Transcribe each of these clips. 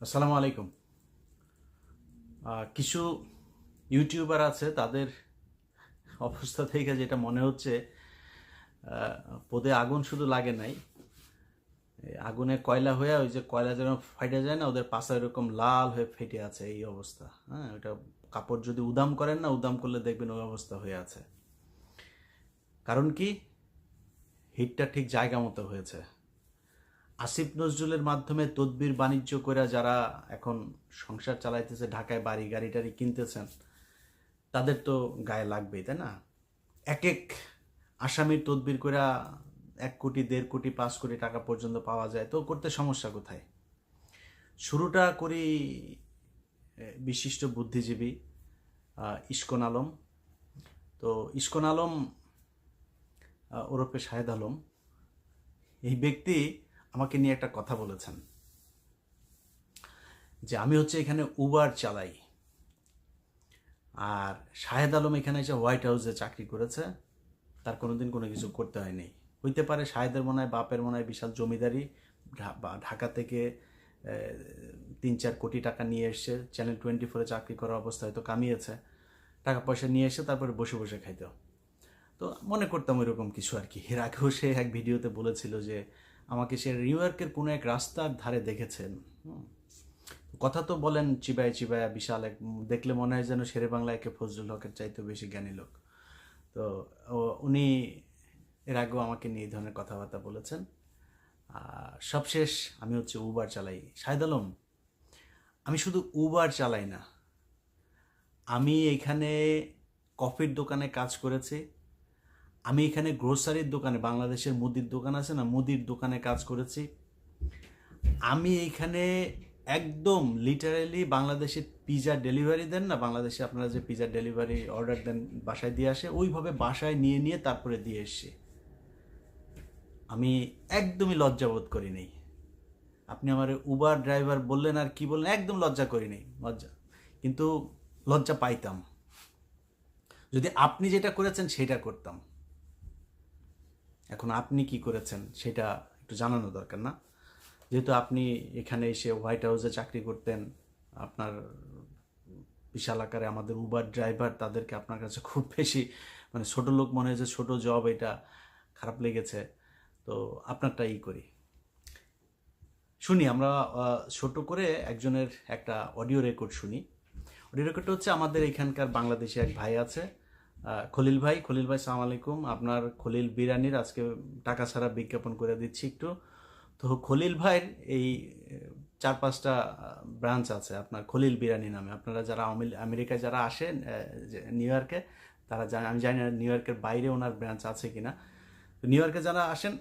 আসসালামু আলাইকুম। কিছু ইউটিউবার আছে, তাদের অবস্থা থেকে যেটা মনে হচ্ছে পদে আগুন শুধু লাগে নাই। আগুনে কয়লা হয়ে, ওই যে কয়লা যেন ফাইটে যায় না, ওদের পাশা এরকম লাল হয়ে ফেটে আছে এই অবস্থা। হ্যাঁ ওটা কাপড় যদি উদাম করেন না, উদাম করলে দেখবেন ওই অবস্থা হয়ে আছে। কারণ কি? হিটটা ঠিক জায়গা মতো হয়েছে। আসিফ নজরুলের মাধ্যমে তদবির বাণিজ্য করে যারা এখন সংসার চালাইতেছে, ঢাকায় বাড়ি গাড়ি টাড়ি কিনতেছেন, তাদের তো গায়ে লাগবেই, তাই না? এক এক আসামির তদবির করে এক কোটি, দেড় কোটি, পাঁচ কোটি টাকা পর্যন্ত পাওয়া যায়, তো করতে সমস্যা কোথায়? শুরুটা করি বিশিষ্ট বুদ্ধিজীবী ইস্কন আলম। তো ইস্কন আলম ওরফে শাহেদ আলম, এই ব্যক্তি আমাকে নিয়ে একটা কথা বলেছেন যে আমি হচ্ছে এখানে উবার চালাই। আর শাহেদ আলম এখানে এসে হোয়াইট হাউসে চাকরি করেছে। তার কোনোদিন কোনো কিছু করতে হয়নি। হইতে পারে শাহেদের মনে হয়, বাপের মনে হয় বিশাল জমিদারি। ঢাকা থেকে তিন চার কোটি টাকা নিয়ে এসছে চ্যানেল টোয়েন্টি ফোরে চাকরি করার অবস্থা হয়তো কামিয়েছে। টাকা পয়সা নিয়ে এসে তারপরে বসে বসে খাইতো। তো মনে করতাম ওইরকম কিছু আর কি। এর আগেও সে এক ভিডিওতে বলেছিল যে আমাকে সে নিউ ইয়র্কের কোনো এক রাস্তার ধারে দেখেছেন। কথা তো বলেন চিবায় চিবায়া বিশাল এক, দেখলে মনে হয় যেন শেরে বাংলা একে ফজলুল হকের চাইতে বেশি জ্ঞানী লোক। তো উনি এর আগেও আমাকে নিয়ে এই ধরনের কথাবার্তা বলেছেন। সবশেষ আমি হচ্ছে উবার চালাই। শাহেদ আলম, আমি শুধু উবার চালাই না। আমি এখানে কফির দোকানে কাজ করেছি। আমি এখানে গ্রোসারির দোকানে, বাংলাদেশের মুদির দোকান আছে না, মুদির দোকানে কাজ করেছি। আমি এইখানে একদম লিটারেলি বাংলাদেশে পিজা ডেলিভারি দেন না, বাংলাদেশে আপনারা যে পিজা ডেলিভারি অর্ডার দেন, বাসায় দিয়ে আসে, ওইভাবে বাসায় নিয়ে নিয়ে তারপরে দিয়ে এসছি। আমি একদমই লজ্জাবোধ করি নেই। আপনি আমার উবার ড্রাইভার বললেন আর কি বললেন, একদম লজ্জা করি নেই, লজ্জা। কিন্তু লজ্জা পাইতাম। যদি আপনি যেটা করেছেন, সেটা করতাম। এখন আপনি কি করেছেন সেটা একটু জানানো দরকার না। যেহেতু আপনি এখানে এসে হোয়াইট হাউসে চাকরি করতেন, আপনার বিশাল আকারে আমাদের উবার ড্রাইভার তাদেরকে আপনার কাছে খুব বেশি মানে ছোট লোক মনে হয়েছে ছোট জব এটা খারাপ লেগেছে। তো আপনারটা ই করি। শুনি, আমরা ছোট করে একজনের একটা অডিও রেকর্ড শুনি। অডিও রেকর্ডটা হচ্ছে আমাদের এখানকার বাংলাদেশি এক ভাই আছে। খলিল ভাই খলিল ভাই, সালাম আলাইকুম। আপনার খলিল বিরানির আজকে টাকা ছাড়া বিজ্ঞাপন করে দিচ্ছি একটু। তো খলিল ভাইয়ের এই চার পাঁচটা ব্রাঞ্চ আছে আপনার খলিল বিরানি নামে। আপনারা যারা আমেরিকায় যারা আসেন নিউ ইয়র্কে তারা জানে, আমি জানি না নিউ ইয়র্কের বাইরে ওনার ব্রাঞ্চ আছে কিনা। তো নিউ ইয়র্কে যারা আসেন,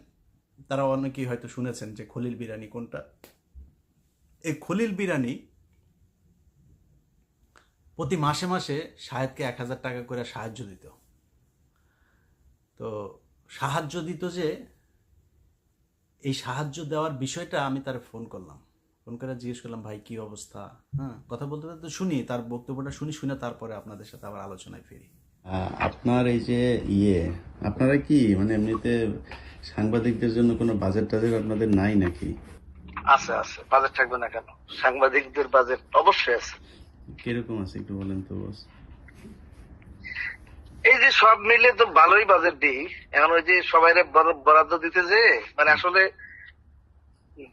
তারা অনেকেই হয়তো শুনেছেন যে খলিল বিরানি কোনটা। এই খলিল বিরানি প্রতি মাসে মাসে শাহেদকে এক হাজার টাকা করে সাহায্য দিত। তো সাহায্য দিত যে এই সাহায্য দেওয়ার বিষয়টা আমি তার ফোন করলাম। ফোন করে জিজ্ঞেস করলাম ভাই কি অবস্থা? হ্যাঁ কথা বলতে বলতে শুনি তার বক্তব্যটা শুনি শুনে তারপরে আপনাদের সাথে আবার আলোচনায় ফিরি। আপনার এই যে ইয়ে আপনারা কি মানে এমনিতে সাংবাদিকদের জন্য কোনো বাজেট টাজেট আপনাদের নাই নাকি? আছে আছে। বাজেট থাকবে না কেন? সাংবাদিকদের বাজেট অবশ্যই আছে। কীরকম আছে একটু বলেন তো বস এই যে সব মিলে তো ভালোই বাজেট দিই। এখন ওই যে সবাই বরাদ্দ দিতে যে মানে আসলে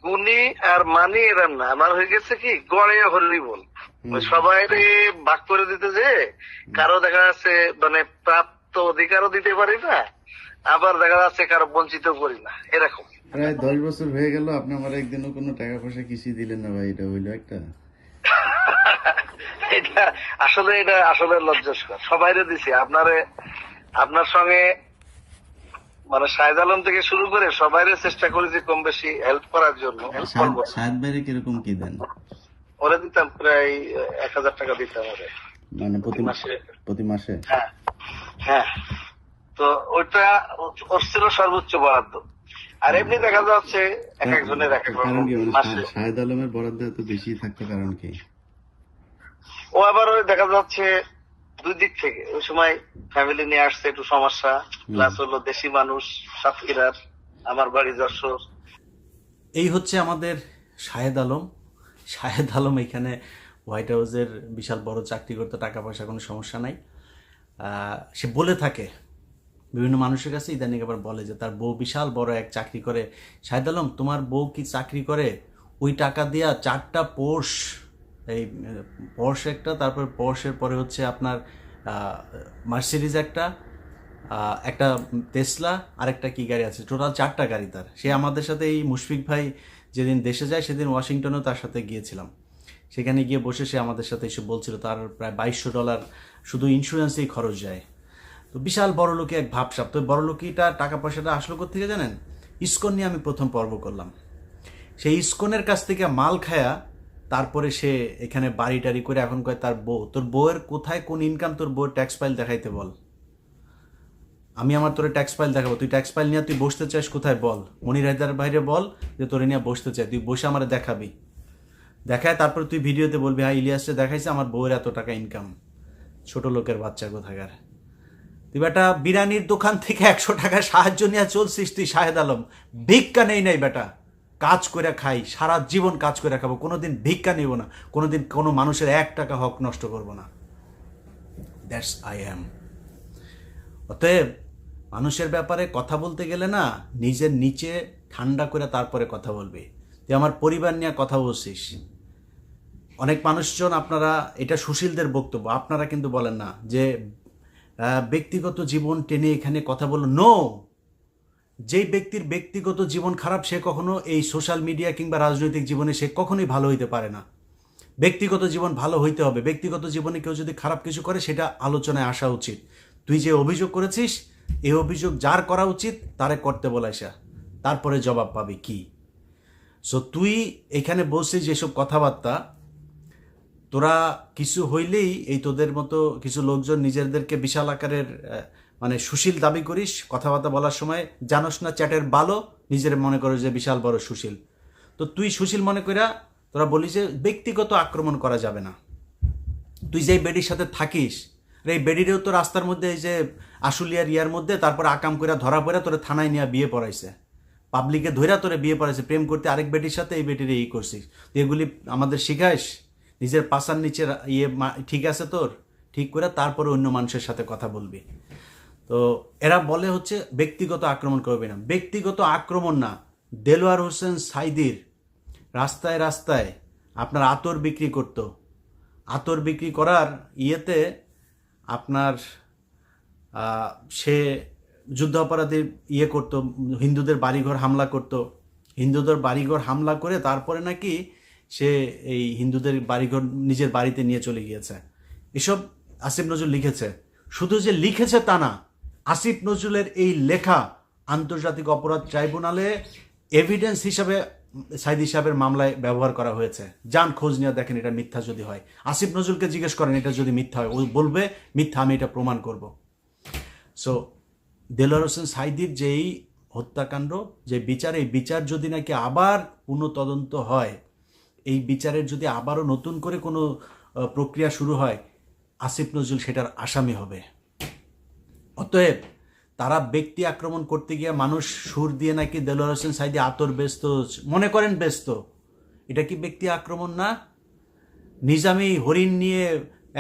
গুণী আর মানি এরম না। আমার হয়ে গেছে কি গড়ে হলি বল। সবাই ভাগ করে দিতে যে কারও দেখা যাচ্ছে মানে প্রাপ্ত অধিকারও দিতে পারি না আবার দেখা যাচ্ছে কারও বঞ্চিত করি না। এরকম। প্রায় দশ বছর হয়ে গেল আপনি আমার একদিনও কোনো টাকা পয়সা কিছুই দিলেন না ভাই এটা হইল একটা। এটা আসলে এটা আসলে লজ্জাস্কর। সবাইরে দিছি আপনারে আপনার সঙ্গে মানে শাহেদ আলম থেকে শুরু করে সবাইরে চেষ্টা করেছি কম বেশি হেল্প করার জন্য। সাত বাইরে কীরকম কি দেন? ওরে দিতাম প্রায় এক হাজার টাকা দিতাম ওরে। মানে প্রতি মাসে। প্রতি মাসে? হ্যাঁ হ্যাঁ। তো ওইটা ওর ছিল সর্বোচ্চ বরাদ্দ। আর এমনি দেখা যাচ্ছে এক একজনের এক এক রকম শাহেদ আলমের বরাদ্দ এত বেশি থাকতো কারণ কি? ও আবার দেখা যাচ্ছে দুই দিক থেকে। ওই সময় ফ্যামিলি নিয়ে আসছে একটু সমস্যা প্লাস হলো দেশি মানুষ সাতক্ষীরার আমার বাড়ি যশোর। এই হচ্ছে আমাদের শাহেদ আলম। শাহেদ আলম এখানে হোয়াইট হাউসের বিশাল বড় চাকরি করতে টাকা পয়সা কোনো সমস্যা নাই। আহ, সে বলে থাকে বিভিন্ন মানুষের কাছে ইদানিং আবার বলে যে তার বউ বিশাল বড় এক চাকরি করে। শাহেদ আলম, তোমার বউ কি চাকরি করে? ওই টাকা দিয়া চারটা পোর্শ এই পোর্শ একটা, তারপর পোর্শের পরে হচ্ছে আপনার মার্সিডিজ একটা একটা তেসলা আর একটা কি গাড়ি আছে? টোটাল চারটা গাড়ি তার। সে আমাদের সাথে এই মুশফিক ভাই যেদিন দেশে যায়, সেদিন ওয়াশিংটনেও তার সাথে গিয়েছিলাম। সেখানে গিয়ে বসে সে আমাদের সাথে এসে বলছিল, তার প্রায় বাইশশো ডলার শুধু ইন্স্যুরেন্সেই খরচ যায়। তো বিশাল বড় লোকে এক ভাবসাব। তো বড় লোকিটা টাকা পয়সাটা আসলো থেকে জানেন? ইস্কন নিয়ে আমি প্রথম পর্ব করলাম। সেই ইস্কনের কাছ থেকে মাল খায়া তারপরে সে এখানে বাড়ি টাড়ি করে এখন কয় তার বউ, তোর বউয়ের কোথায় কোন ইনকাম তোর বউয়ের ট্যাক্স ফাইল দেখাইতে বল? আমি আমার তোর ট্যাক্স ফাইল দেখাবো। তুই ট্যাক্স ফাইল নিয়ে তুই বসতে চাস কোথায় বল? মনির হায়দার বাইরে বল যে তোরে নিয়ে বসতে চাই তুই বসে আমার দেখাবি। দেখায় তারপর তুই ভিডিওতে বলবি হ্যাঁ ইলিয়াসে দেখাইছে, আমার বউয়ের এত টাকা ইনকাম ছোট লোকের বাচ্চা কোথাকার? তুই বেটা বিরিয়ানির দোকান থেকে একশো টাকা সাহায্য নিয়ে চলছিস তুই, শাহেদ আলম। ভিক্ষা নেই নাই বেটা। কাজ করে খাই, সারা জীবন কাজ করে খাব। কোনোদিন ভিক্ষা নিব না। কোনোদিন কোনো মানুষের এক টাকা হক নষ্ট করব না। দ্যাটস আই অ্যাম অতএব মানুষের ব্যাপারে কথা বলতে গেলে না, নিজের নিচে ঠান্ডা করে তারপরে কথা বলবে। তুই আমার পরিবার নিয়ে কথা বলছিস। অনেক মানুষজন আপনারা, এটা সুশীলদের বক্তব্য, আপনারা কিন্তু বলেন না যে ব্যক্তিগত জীবন টেনে এখানে কথা বলো নো যেই ব্যক্তির ব্যক্তিগত জীবন খারাপ, সে কখনো এই সোশ্যাল মিডিয়া কিংবা রাজনৈতিক জীবনে সে কখনোই ভালো হইতে পারে না। ব্যক্তিগত জীবন ভালো হইতে হবে। ব্যক্তিগত জীবনে কেউ যদি খারাপ কিছু করে, সেটা আলোচনায় আসা উচিত। তুই যে অভিযোগ করেছিস এই অভিযোগ যার করা উচিত, তারে করতে বলাইসা তারপরে জবাব পাবি কি? সো তুই এখানে বলছিস যেসব কথাবার্তা তোরা কিছু হইলেই এই তোদের মতো কিছু লোকজন নিজেদেরকে বিশাল আকারের মানে সুশীল দাবি করিস, কথাবার্তা বলার সময় জানোস না চ্যাটের ভালো নিজের মনে করো যে বিশাল বড় সুশীল। তো তুই সুশীল মনে করিয়া তোরা বলি যে ব্যক্তিগত আক্রমণ করা যাবে না। তুই যেই বেডির সাথে থাকিস এই বেডিরেও তো রাস্তার মধ্যে এই যে আশুলিয়ার ইয়ার মধ্যে তারপর আকাম করে ধরা পড়ে তোরা থানায় নিয়ে বিয়ে পড়াইছে। পাবলিকে ধইরা তোরে বিয়ে পড়াইছে, প্রেম করতে আরেক বেটির সাথে এই বেটির এই করছিস। এগুলি আমাদের শিখাইস? নিজের পাশার নিচে ইয়ে ঠিক আছে তোর? ঠিক করে তারপরে অন্য মানুষের সাথে কথা বলবি। তো এরা বলে হচ্ছে ব্যক্তিগত আক্রমণ করবে না। ব্যক্তিগত আক্রমণ না। দেলোয়ার হোসেন সাইদির রাস্তায় রাস্তায় আপনার আতর বিক্রি করত। আতর বিক্রি করার ইয়েতে আপনার সে যুদ্ধ অপরাধী ইয়ে করতো, হিন্দুদের বাড়িঘর হামলা করত। হিন্দুদের বাড়িঘর হামলা করে তারপরে নাকি সে এই হিন্দুদের বাড়িঘর নিজের বাড়িতে নিয়ে চলে গিয়েছে। এসব আসিফ নজরুল লিখেছে। শুধু যে লিখেছে তা না, আসিফ নজরুলের এই লেখা আন্তর্জাতিক অপরাধ ট্রাইব্যুনালে এভিডেন্স হিসাবে সাইদি সাহেবের মামলায় ব্যবহার করা হয়েছে। যান, খোঁজ নিয়ে দেখেন এটা মিথ্যা যদি হয়। আসিফ নজরুলকে জিজ্ঞেস করেন, এটা যদি মিথ্যা হয়? ও বলবে, মিথ্যা, আমি এটা প্রমাণ করব। সো দেলোয়ার হোসেন সাইদির যেই হত্যাকাণ্ড, যে বিচার, এই বিচার যদি নাকি আবার পুনঃ তদন্ত হয় এই বিচারের যদি আবারও নতুন করে কোনো প্রক্রিয়া শুরু হয়, আসিফ নজরুল সেটার আসামি হবে। অতএব তারা ব্যক্তি আক্রমণ করতে গিয়ে মানুষ সুর দিয়ে নাকি দেলোয়ার হোসেন সাইদি আতর ব্যস্ত, মনে করেন ব্যস্ত। এটা কি ব্যক্তি আক্রমণ না? নিজামি হরিণ নিয়ে,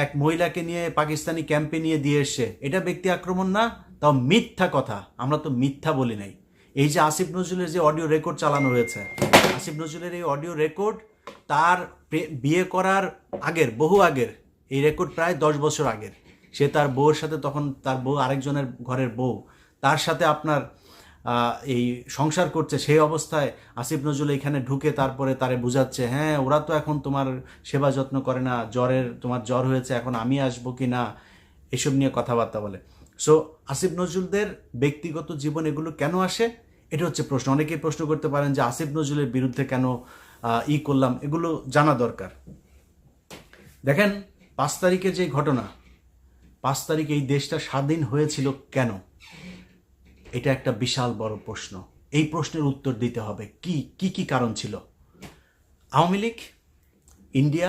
এক মহিলাকে নিয়ে পাকিস্তানি ক্যাম্পে নিয়ে দিয়ে এসছে এটা ব্যক্তি আক্রমণ না? তাও মিথ্যা কথা, আমরা তো মিথ্যা বলি নাই। এই যে আসিফ নজরুলের যে অডিও রেকর্ড চালানো হয়েছে, আসিফ নজরুলের এই অডিও রেকর্ড তার বিয়ে করার আগের, বহু আগের, এই রেকর্ড প্রায় দশ বছর আগের। সে তার বউয়ের সাথে তখন তার বউ আরেকজনের ঘরের বউ। তার সাথে আপনার এই সংসার করছে, সেই অবস্থায় আসিফ নজরুল এখানে ঢুকে তারপরে তারে বুঝাচ্ছে হ্যাঁ ওরা তো এখন তোমার সেবা যত্ন করে না, জ্বরের, তোমার জ্বর হয়েছে, এখন আমি আসব কি না? এসব নিয়ে কথাবার্তা বলে। সো আসিফ নজরুলদের ব্যক্তিগত জীবন এগুলো কেন আসে? এটা হচ্ছে প্রশ্ন। অনেকেই প্রশ্ন করতে পারেন যে আসিফ নজরুলের বিরুদ্ধে কেন ই করলাম, এগুলো জানা দরকার। দেখেন, পাঁচ তারিখে যে ঘটনা, পাঁচ তারিখ এই দেশটা স্বাধীন হয়েছিল কেন? এটা একটা বিশাল বড় প্রশ্ন। এই প্রশ্নের উত্তর দিতে হবে। কি কি কি কারণ ছিল? আওয়ামী লীগ, ইন্ডিয়া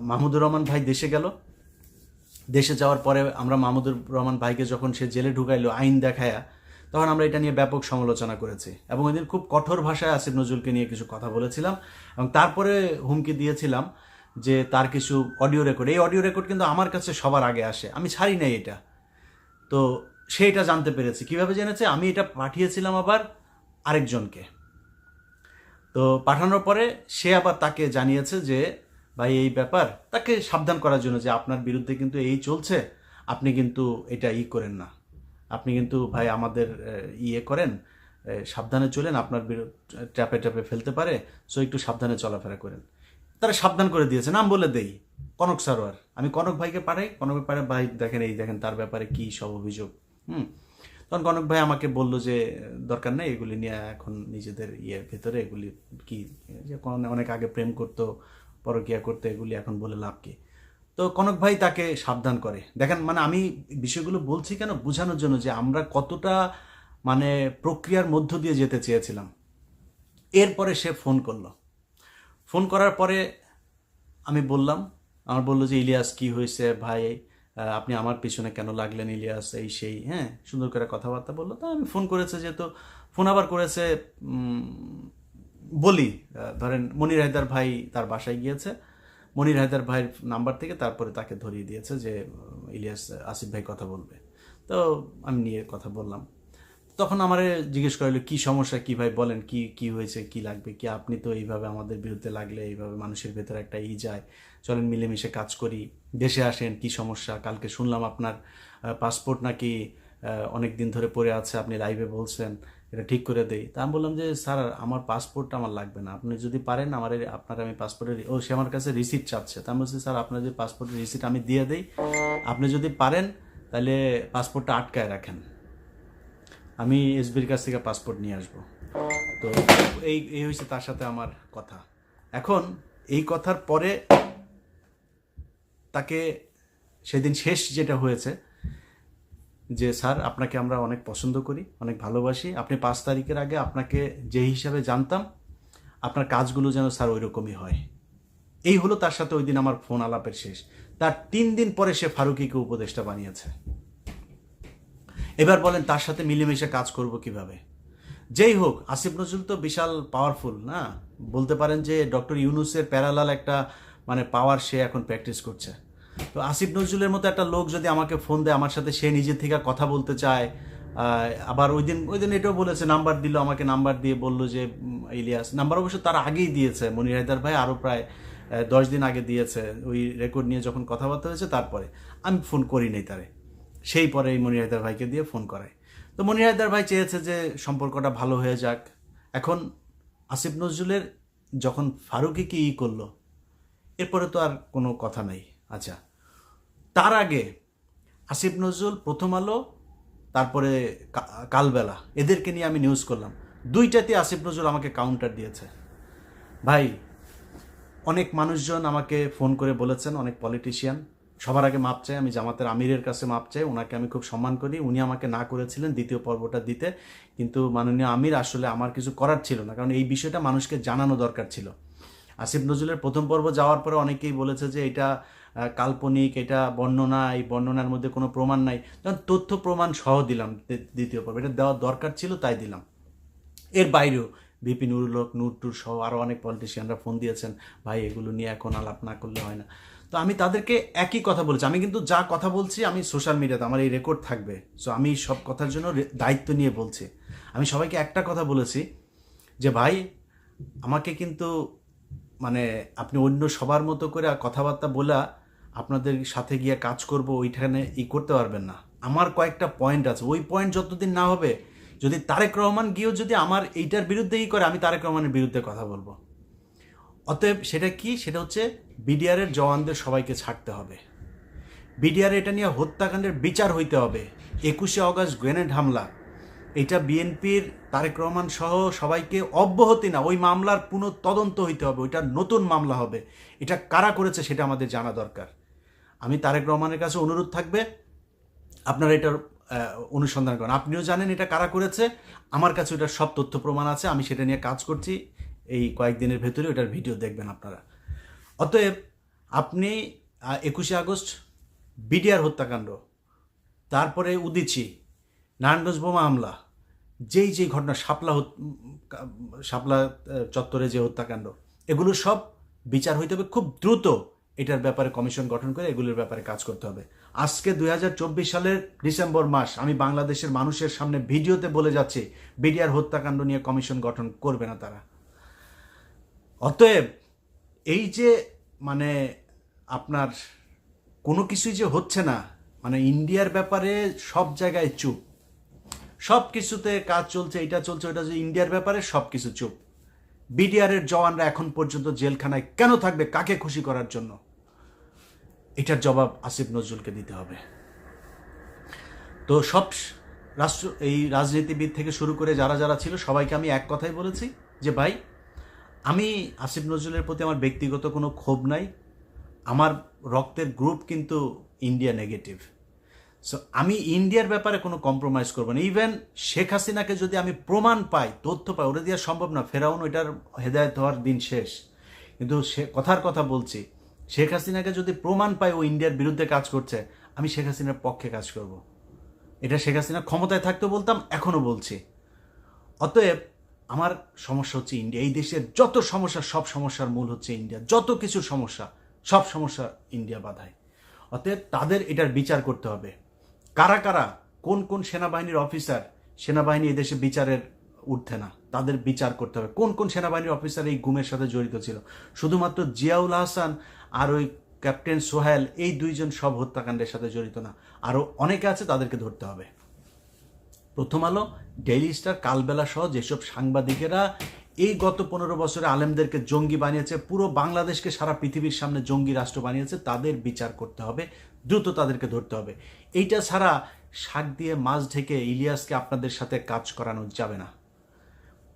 মাহমুদুর রহমান ভাই দেশে গেল। দেশে যাওয়ার পরে আমরা মাহমুদুর রহমান ভাইকে যখন সে জেলে ঢুকাইলো, আইন দেখায়া, তখন আমরা এটা নিয়ে ব্যাপক সমালোচনা করেছি এবং এদিন খুব কঠোর ভাষায় আসিফ নজরুলকে নিয়ে কিছু কথা বলেছিলাম এবং তারপরে হুমকি দিয়েছিলাম যে তার কিছু অডিও রেকর্ড। এই অডিও রেকর্ড কিন্তু আমার কাছে সবার আগে আসে। আমি ছাড়ি নাই এটা। তো সে এটা জানতে পেরেছে। কীভাবে জেনেছে? আমি এটা পাঠিয়েছিলাম আবার আরেকজনকে। তো পাঠানোর পরে সে আবার তাকে জানিয়েছে যে ভাই, এই ব্যাপার তাকে সাবধান করার জন্য যে আপনার বিরুদ্ধে কিন্তু এই চলছে, আপনি কিন্তু এটা ই করেন না। আপনি কিন্তু ভাই আমাদের ইয়ে করেন সাবধানে চলেন, আপনার ট্যাপে ট্যাপে ফেলতে পারে, সো একটু সাবধানে চলাফেরা করেন। তারা সাবধান করে দিয়েছে নাম বলে দেই, কনক সারোয়ার। আমি কনক ভাইকে পাঠাই, কনক ব্যাপারে ভাই, দেখেন এই, দেখেন তার ব্যাপারে কি সব অভিযোগ, হুম? তখন কনক ভাই আমাকে বলল যে, দরকার নেই, এগুলি নিয়ে এখন নিজেদের ইয়ের ভেতরে, এগুলি কি, যে অনেক আগে প্রেম করতো পরকিয়া করতে এগুলি এখন বলে লাভ কি? তো কনক ভাই তাকে সাবধান করে। দেখেন মানে আমি বিষয়গুলো বলছি কেন? বোঝানোর জন্য যে আমরা কতটা মানে প্রক্রিয়ার মধ্য দিয়ে যেতে চেয়েছিলাম। এরপরে সে ফোন করল। ফোন করার পরে আমি বললাম, আমার বলল যে, ইলিয়াস, কি হয়েছে ভাই? আপনি আমার পিছনে কেন লাগলেন ইলিয়াস? এই সেই হ্যাঁ? সুন্দর করে কথাবার্তা বলল। তো আমি ফোন করেছে যেহেতু, ফোন আবার করেছে বলি ধরেন মনির হায়দার ভাই তার বাসায় গিয়েছে। মনির হায়দার ভাইয়ের নাম্বার থেকে তারপরে তাকে ধরিয়ে দিয়েছে যে ইলিয়াস, আসিফ ভাই কথা বলবে। তো আমি নিয়ে কথা বললাম। তখন আমার জিজ্ঞেস করল কি সমস্যা? কি ভাই বলেন? কি কি হয়েছে? কি লাগবে? কি আপনি তো এইভাবে আমাদের বিরুদ্ধে লাগলে এইভাবে মানুষের ভেতরে একটা ই যায়। চলেন মিলেমিশে কাজ করি। দেশে আসেন, কি সমস্যা? কালকে শুনলাম আপনার পাসপোর্ট নাকি অনেক দিন ধরে পড়ে আছে। আপনি লাইভে বলছেন। এটা ঠিক করে দেই। তা আমি বললাম যে, স্যার আমার পাসপোর্টটা আমার লাগবে না। আপনি যদি পারেন, আমার আপনার আমি পাসপোর্টের ও, সে আমার কাছে রিসিট চাচ্ছে। তা আমি বলছি, স্যার, আপনার যে পাসপোর্টের রিসিট আমি দিয়ে দেই। আপনি যদি পারেন, তাহলে পাসপোর্টটা আটকায় রাখেন। আমি এসবির কাছ থেকে পাসপোর্ট নিয়ে আসব। তো এই এই হয়েছে তার সাথে আমার কথা। এখন এই কথার পরে তাকে সেদিন শেষ যেটা হয়েছে যে, স্যার, আপনাকে আমরা অনেক পছন্দ করি, অনেক ভালোবাসি। আপনি পাঁচ তারিখের আগে আপনাকে যে হিসাবে জানতাম, আপনার কাজগুলো যেন স্যার ওই রকমই হয়। এই হলো তার সাথে ওই দিন আমার ফোন আলাপের শেষ। তার তিন দিন পরে সে ফারুকিকে উপদেষ্টা বানিয়েছে। এবার বলেন, তার সাথে মিলেমিশে কাজ করব কীভাবে? যেই হোক, আসিফ নজরুল তো বিশাল পাওয়ারফুল না? বলতে পারেন যে, ডক্টর ইউনুসের প্যারালাল একটা মানে পাওয়ার সে এখন প্র্যাকটিস করছে। তো আসিফ নজরুলের মতো একটা লোক যদি আমাকে ফোন দেয়, আমার সাথে সে নিজে থেকে কথা বলতে চায় আবার ওই দিন ওই দিন এটাও বলেছে নাম্বার দিল, আমাকে নাম্বার দিয়ে বলল যে ইলিয়াস নাম্বার অবশ্য তার আগেই দিয়েছে, মনির হায়দার ভাই আরও প্রায় দশ দিন আগে দিয়েছে, ওই রেকর্ড নিয়ে যখন কথাবার্তা হয়েছে তারপরে। আমি ফোন করি নাই তারে। সেই পরে এই মনির হায়দার ভাইকে দিয়ে ফোন করায়। তো মনির হায়দার ভাই চেয়েছে যে সম্পর্কটা ভালো হয়ে যাক। এখন আসিফ নজরুলের যখন ফারুকি কি ই করল, এরপরে তো আর কোনো কথা নাই। আচ্ছা তার আগে আসিফ নজরুল, প্রথম আলো, তারপরে কালবেলা, এদেরকে নিয়ে আমি নিউজ করলাম। দুইটাতে আসিফ নজরুল আমাকে কাউন্টার দিয়েছে। ভাই, অনেক মানুষজন আমাকে ফোন করে বলেছেন, অনেক পলিটিশিয়ান সবার আগে মাপ চাই, আমি জামাতের আমিরের কাছে মাপ চাই, ওনাকে আমি খুব সম্মান করি, উনি আমাকে না করেছিলেন দ্বিতীয় পর্বটা দিতে, কিন্তু মাননীয় আমির আসলে আমার কিছু করার ছিল না, কারণ এই বিষয়টা মানুষকে জানানো দরকার ছিল। আসিফ নজরুলের প্রথম পর্ব যাওয়ার পরে অনেকেই বলেছে যে এটা কাল্পনিক, এটা বর্ণনা, এই বর্ণনার মধ্যে কোনো প্রমাণ নাই। তখন তথ্য প্রমাণ সহ দিলাম দ্বি- দ্বিতীয় পর্ব। এটা দেওয়ার দরকার ছিল, তাই দিলাম। এর বাইরেও বিপি নুরুল হক, নূর টুর সহ আরও অনেক পলিটিশিয়ানরা ফোন দিয়েছেন, ভাই, এগুলো নিয়ে এখন আলাপ না করলে হয় না। তো আমি তাদেরকে একই কথা বলছি। আমি কিন্তু যা কথা বলছি, আমি সোশ্যাল মিডিয়াতে আমার এই রেকর্ড থাকবে। সো আমি সব কথার জন্য দায়িত্ব নিয়ে বলছি। আমি সবাইকে একটা কথা বলেছি যে, ভাই, আমাকে কিন্তু মানে আপনি অন্য সবার মতো করে কথাবার্তা বলা আপনাদের সাথে গিয়ে কাজ করব, ওইখানে ই করতে পারবেন না। আমার কয়েকটা পয়েন্ট আছে। ওই পয়েন্ট যতদিন না হবে, যদি তারেক রহমান গিয়েও যদি আমার এইটার বিরুদ্ধে ই করে, আমি তারেক রহমানের বিরুদ্ধে কথা বলব। অতএব সেটা কি? সেটা হচ্ছে বিডিআরের জওয়ানদের সবাইকে ছাড়তে হবে। বিডিআর এটা নিয়ে হত্যাকাণ্ডের বিচার হইতে হবে। একুশে অগস্ট গ্রেনেড হামলা। এটা বিএনপির তারেক রহমান সহ সবাইকে অব্যাহতি না, ওই মামলার পুনঃ তদন্ত হইতে হবে, ওইটা নতুন মামলা হবে। এটা কারা করেছে সেটা আমাদের জানা দরকার। আমি তারেক রহমানের কাছে অনুরোধ থাকবে, আপনারা এটার অনুসন্ধান করেন। আপনিও জানেন এটা কারা করেছে, আমার কাছে ওটার সব তথ্য প্রমাণ আছে, আমি সেটা নিয়ে কাজ করছি, এই কয়েকদিনের ভেতরে ওটার ভিডিও দেখবেন আপনারা। অতএব আপনি একুশে আগস্ট, বিডিআর হত্যাকাণ্ড, তারপরে উদিচি নারায়ণগঞ্জ বোমা হামলা, যেই যেই ঘটনা, শাপলা শাপলা চত্বরে যে হত্যাকাণ্ড, এগুলো সব বিচার হইতে হবে খুব দ্রুত। এটার ব্যাপারে কমিশন গঠন করে এগুলোর ব্যাপারে কাজ করতে হবে। আজকে দু হাজার চব্বিশ সালের ডিসেম্বর মাস, আমি বাংলাদেশের মানুষের সামনে ভিডিওতে বলে যাচ্ছি, বিডিআর হত্যাকাণ্ড নিয়ে কমিশন গঠন করবে না তারা। অতএব, এই যে মানে আপনার কোনো কিছুই যে হচ্ছে না মানে ইন্ডিয়ার ব্যাপারে সব জায়গায় চুপ। সব কিছুতে কাজ চলছে, এটা চলছে, ওটা ইন্ডিয়ার ব্যাপারে সব কিছু চুপ। বিডিআরের জওয়ানরা এখন পর্যন্ত জেলখানায় কেন থাকবে, কাকে খুশি করার জন্য? এটার জবাব আসিফ নজরুলকে দিতে হবে। তো সব রাষ্ট্র, এই রাজনীতিবিদ থেকে শুরু করে যারা যারা ছিল, সবাইকে আমি এক কথাই বলেছি যে, ভাই, আমি আসিফ নজরুলের প্রতি আমার ব্যক্তিগত কোনো ক্ষোভ নাই। আমার রক্তের গ্রুপ কিন্তু ইন্ডিয়া নেগেটিভ সো আমি ইন্ডিয়ার ব্যাপারে কোনো কম্প্রোমাইজ করব না। ইভেন শেখ হাসিনাকে যদি আমি প্রমাণ পাই, তথ্য পাই ওটা দেওয়া সম্ভব না, ফেরাউন ওইটার হেদায়ত হওয়ার দিন শেষ। কিন্তু সে কথার কথা বলছি শেখ হাসিনাকে যদি প্রমাণ পাই ও ইন্ডিয়ার বিরুদ্ধে কাজ করছে, আমি শেখ হাসিনার পক্ষে কাজ করব। এটা শেখ হাসিনা ক্ষমতায় থাকতে বলতাম, এখনও বলছি। অতএব আমার সমস্যা হচ্ছে ইন্ডিয়া। এই দেশের যত সমস্যা, সব সমস্যার মূল হচ্ছে ইন্ডিয়া। যত কিছু সমস্যা, সব সমস্যা ইন্ডিয়া বাধায়। অতএব তাদের এটার বিচার করতে হবে। কারা কারা, কোন কোন সেনাবাহিনীর অফিসার, সেনাবাহিনী এদেশে বিচারের উঠছে না, তাদের বিচার করতে হবে। কোন কোন সেনাবাহিনীর অফিসার এই গুমের সাথে জড়িত ছিল? শুধুমাত্র জিয়াউল হাসান আর ওই ক্যাপ্টেন সোহেল, এই দুইজন সব হত্যাকাণ্ডের সাথে জড়িত না। আরও অনেকে আছে তাদেরকে ধরতে হবে। প্রথম আলো ডেইলি স্টার কালবেলা সহ যেসব সাংবাদিকেরা এই গত পনেরো বছরে আলেমদেরকে জঙ্গি বানিয়েছে, পুরো বাংলাদেশকে সারা পৃথিবীর সামনে জঙ্গি রাষ্ট্র বানিয়েছে, তাদের বিচার করতে হবে, দ্রুত তাদেরকে ধরতে হবে। এইটা ছাড়া শাক দিয়ে মাছ ঢেকে ইলিয়াসকে আপনাদের সাথে কাজ করানো যাবে না।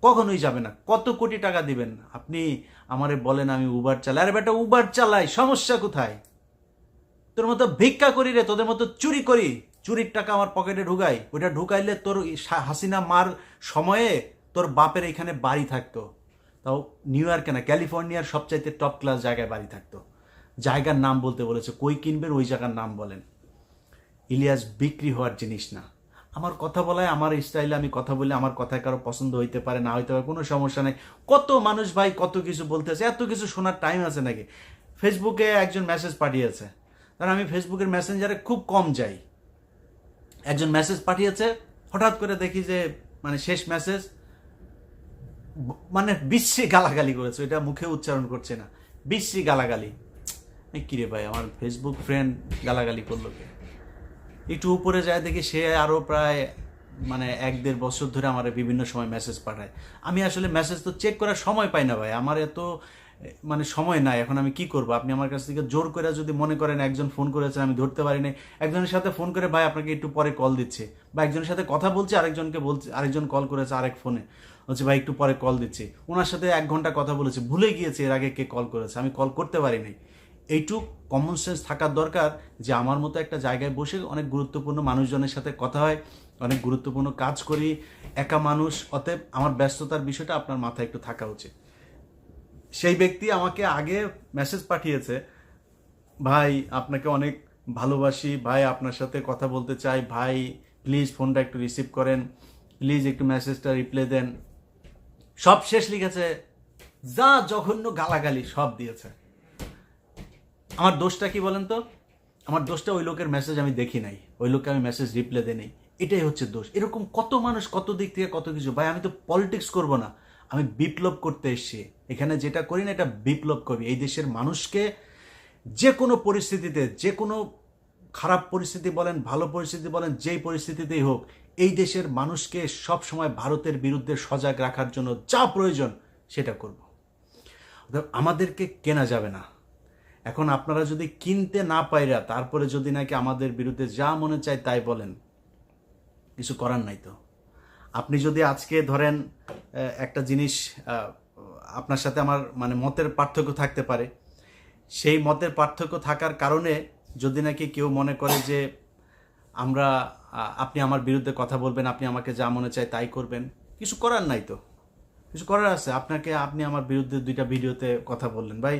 কখনোই যাবে না। কত কোটি টাকা দিবেন? আপনি আমারে বলেন আমি উবার চালাই। আরে বেটা উবার চালাই, সমস্যা কোথায়? তোর মতো ভিক্ষা করি রে, তোদের মতো চুরি করি, চুরির টাকা আমার পকেটে ঢুকাই। ওইটা ঢুকাইলে তোর হাসিনা মার সময়ে তোর বাপের এখানে বাড়ি থাকতো। তাও নিউ ইয়র্কে না ক্যালিফোর্নিয়ার সবচাইতে টপ ক্লাস জায়গায় বাড়ি থাকতো। জায়গার নাম বলতে বলেছে, কই কিনবেন, ওই জায়গার নাম বলেন। ইলিয়াস বিক্রি হওয়ার জিনিস না। আমার কথা বলায়, আমার স্টাইলে আমি কথা বলে আমার কথায় কারও পছন্দ হইতে পারে, না হইতে পারে, কোনো সমস্যা নেই। কত মানুষ ভাই কত কিছু বলতেছে, এত কিছু শোনার টাইম আছে নাকি? ফেসবুকে একজন মেসেজ পাঠিয়েছে। কারণ আমি ফেসবুকের মেসেঞ্জারে খুব কম যাই। একজন মেসেজ পাঠিয়েছে, হঠাৎ করে দেখি যে মানে শেষ মেসেজ মানে বিশ্রী গালাগালি করেছে, এটা মুখে উচ্চারণ করছে না। বিশ্রী গালাগালি। কিরে ভাই, আমার ফেসবুক ফ্রেন্ড গালাগালি করল কে? একটু উপরে যায় দেখি সে আরও প্রায় মানে এক দেড় বছর ধরে আমার বিভিন্ন সময় মেসেজ পাঠায়। আমি আসলে মেসেজ তো চেক করার সময় পাই না ভাই। আমার এত মানে সময় নাই। এখন আমি কি করব? আপনি আমার কাছ থেকে জোর করে যদি মনে করেন একজন ফোন করেছেন আমি ধরতে পারি নাই একজনের সাথে ফোন করে ভাই আপনাকে একটু পরে কল দিচ্ছে। বা একজনের সাথে কথা বলছে, আরেকজনকে বলছে, আরেকজন কল করেছে আরেক ফোনে হচ্ছে ভাই, একটু পরে কল দিচ্ছে। ওনার সাথে এক ঘণ্টা কথা বলেছে। ভুলে গিয়েছে এর আগে কে কল করেছে। আমি কল করতে পারি নাই এইটুক কমন সেন্স থাকার দরকার যে আমার মতো একটা জায়গায় বসে অনেক গুরুত্বপূর্ণ মানুষজনের সাথে কথা হয়, অনেক গুরুত্বপূর্ণ কাজ করি, একা মানুষ, অতএব আমার ব্যস্ততার বিষয়টা আপনার মাথায় একটু থাকা উচিত। সেই ব্যক্তি আমাকে আগে মেসেজ পাঠিয়েছে, ভাই, আপনাকে অনেক ভালোবাসি, ভাই, আপনার সাথে কথা বলতে চাই, ভাই প্লিজ ফোনটা একটু রিসিভ করেন প্লিজ একটু মেসেজটা রিপ্লাই দেন। সব শেষ লিখেছে, যা জঘন্য গালাগালি সব দিয়েছে। আমার দোষটা কি বলেন তো? আমার দোষটা ওই লোকের মেসেজ আমি দেখি নাই। ওই লোককে আমি মেসেজ রিপ্লাই দিই নাই। এটাই হচ্ছে দোষ। এরকম কত মানুষ, কত দিক থেকে কত কিছু। ভাই, আমি তো পলিটিক্স করব না। আমি বিপ্লব করতে এসেছি। এখানে যেটা করি না, এটা বিপ্লব করি। এই দেশের মানুষকে যে কোনো পরিস্থিতিতে, যে কোনো খারাপ পরিস্থিতি বলেন, ভালো পরিস্থিতি বলেন, যেই পরিস্থিতিতেই হোক, এই দেশের মানুষকে সব সময় ভারতের বিরুদ্ধে সজাগ রাখার জন্য যা প্রয়োজন, সেটা করব। আমাদেরকে কেনা যাবে না। এখন আপনারা যদি কিনতে না পাইরা তারপরে যদি নাকি আমাদের বিরুদ্ধে যা মনে চায় তাই বলেন। কিছু করার নাই তো। আপনি যদি আজকে ধরেন একটা জিনিস আপনার সাথে আমার মানে মতের পার্থক্য থাকতে পারে। সেই মতের পার্থক্য থাকার কারণে যদি নাকি কেউ মনে করে যে আমরা আপনি আমার বিরুদ্ধে কথা বলবেন, আপনি আমাকে যা মনে চায় তাই করবেন, কিছু করার নাই তো। কিছু করার আছে। আপনাকে, আপনি আমার বিরুদ্ধে দুইটা ভিডিওতে কথা বললেন। ভাই